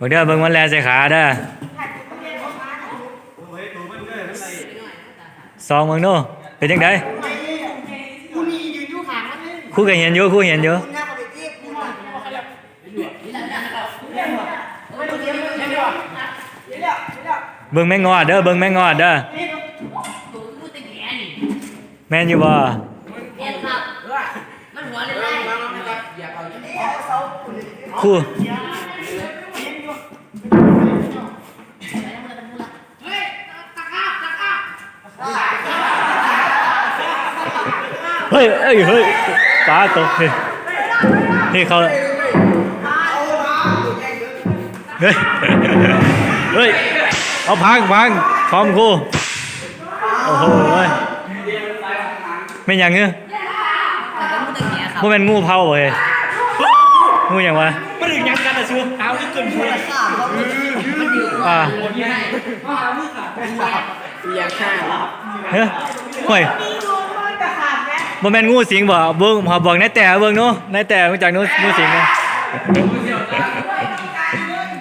บิ่งเด้อเบิ่งมันแลใส่ขาเด้อสองเบิ่งโน่เป็นจังไดกูนี่ยืนอยู่ข้างมันนี่ครู่ก็เห็นอยู่ครู่เห็นอยู่มึงน่าไปเทียบกูน่ะเบิ่งแม่งอดเด้อเบิ่งแม่งอดเด้อแม่นอยู่บ่มันหัวเลยไล่ครู่ เฮ้ยตะก้าตะก้า เฮ้ยเอ้ยเฮ้ยปลาตกนี่นี่เขาเฮ้ยเฮ้ยเอาพังพังพร้อมครู่โอ้โหเว้ยไม่นหยังเงี้ยแต่ก็มึงตะเกียครับพวกมันงูเผาบ่เฮ้ยงูหยังวะไม่ถึงยังกันแต่ชัวเอาที่เกินชัวร์อ่า อยากฆ่าเฮ้ยห่วยบ่แม่นงูสิงบ่เบิ่งพอบอกนายแต่เบิ่งเนาะนายแต่มาจากนู้นงูสิงนะ